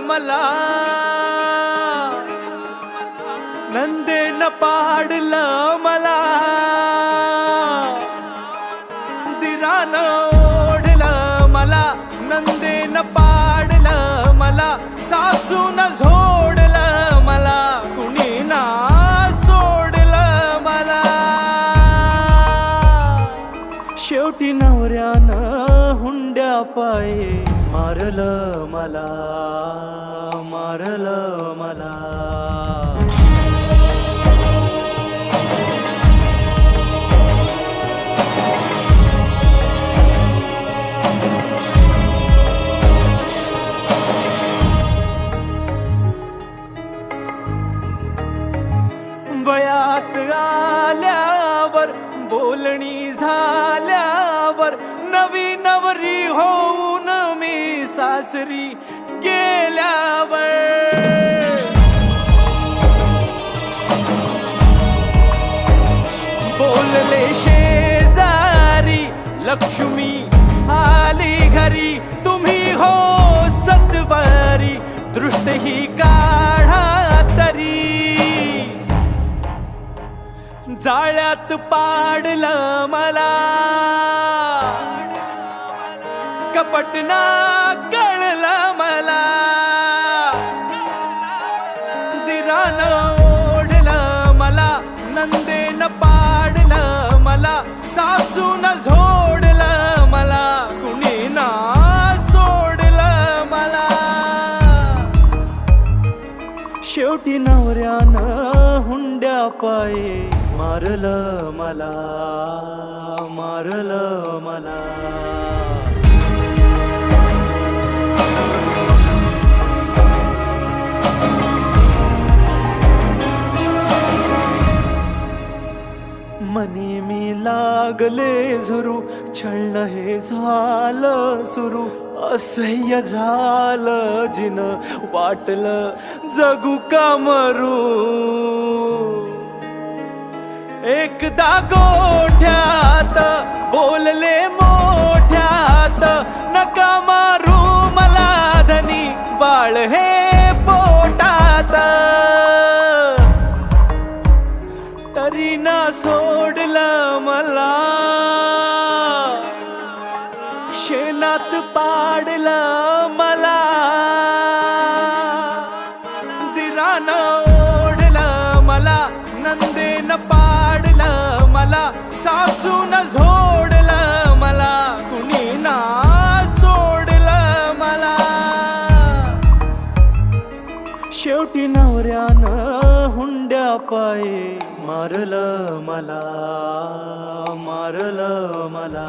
मला. नंदेन पाडलं मला. दिरान ओढलं मला. नंदेन पाडलं मला. सासून झोडलं मला. कुणी ना सोडलं मला. शेवटी नवऱ्यानं हुंड्या पाये मारलं मला मारलं मला. वयात आल्यावर बोलणी झाल्यावर नवी नवरी हो सासरी गेल्यावर बोलले शेजारी लक्ष्मी आली घरी. तुम्ही हो सत्वरी दृष्ट ही काढा तरी. जाळ्यात पाडलं मला. पटना कळलं मला. दिरान ओढलं मला नंदेन पाडलं मला सासून झोडलं मला कुणी ना सोडलं मला. शेवटी नवऱ्यानं हुंड्या पाये मारलं मला मारलं मला. लागले झुरू छळणं हे झालं सुरू. असह्य झालं जिन वाटलं जगू का मरू? एकदा गोठ्यात बोलले मोठ्यात नका शेणात पाडलं मला. दिरान ओढलं मला नंदेन पाडलं मला सासून झोडलं मला कुणी ना सोडलं मला. शेवटी नवऱ्यानं हुंड्या पाये मारलं मला मारलं मला.